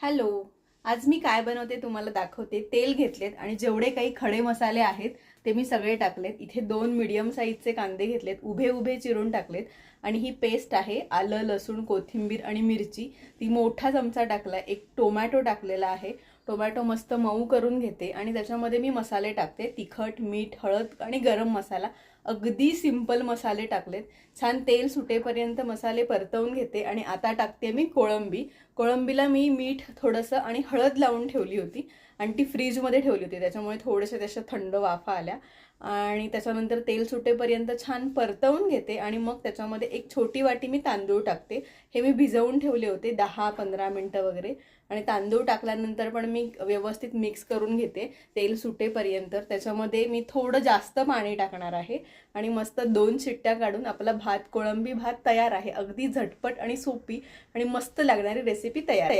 Hello आज मी काय बनवते तुम्हाला दाखवते. तेल घेतलेत आणि जेवढे काही खडे मसाले आहेत ते मी सगळे टाकलेत. इथे दोन मिडियम साईजचे कांदे घेतलेत. उभे उभे चिरून टाकलेत. आणि ही पेस्ट आहे आलं लसूण कोथिंबीर आणि मिरची. ती मोठा चमचा टाकला. एक टोमॅटो टाकलेला आहे. टोमॅटो मस्त मऊ करून घेते. आणि त्याच्यामध्ये मी मसाले टाकते. तिखट मीठ हळद आणि गरम मसाला. अगदी सिंपल मसाले टाकलेत. छान तेल सुटेपर्यंत मसाले परतवून घेते. आणि आता टाकते मी कोळंबी. कोळंबीला मी मीठ थोडंसं आणि हळद लावून ठेवली होती. आणि ती फ्रीजमध्ये ठेवली होती. त्याच्यामुळे थोडेसे त्याच्या थंड वाफा आल्या आणि त्याच्यानंतर तेल सुटेपर्यंत छान परतवून घेते आणि मग त्याच्यामध्ये एक छोटी वाटी मी तांदूळ टाकते. हे मी भिजवून ठेवले होते दहा पंधरा मिनटं वगैरे. आणि तांदूळ टाकल्यानंतर पण मी व्यवस्थित मिक्स करून घेते तेल सुटेपर्यंत. त्याच्यामध्ये मी थोडं जास्त पाणी टाकणार आहे. आणि मस्त दोन शिट्ट्या काढून आपला भात कोळंबी भात तयार आहे. अगदी झटपट आणि सोपी आणि मस्त लागणारी रेसिपी तयार आहे.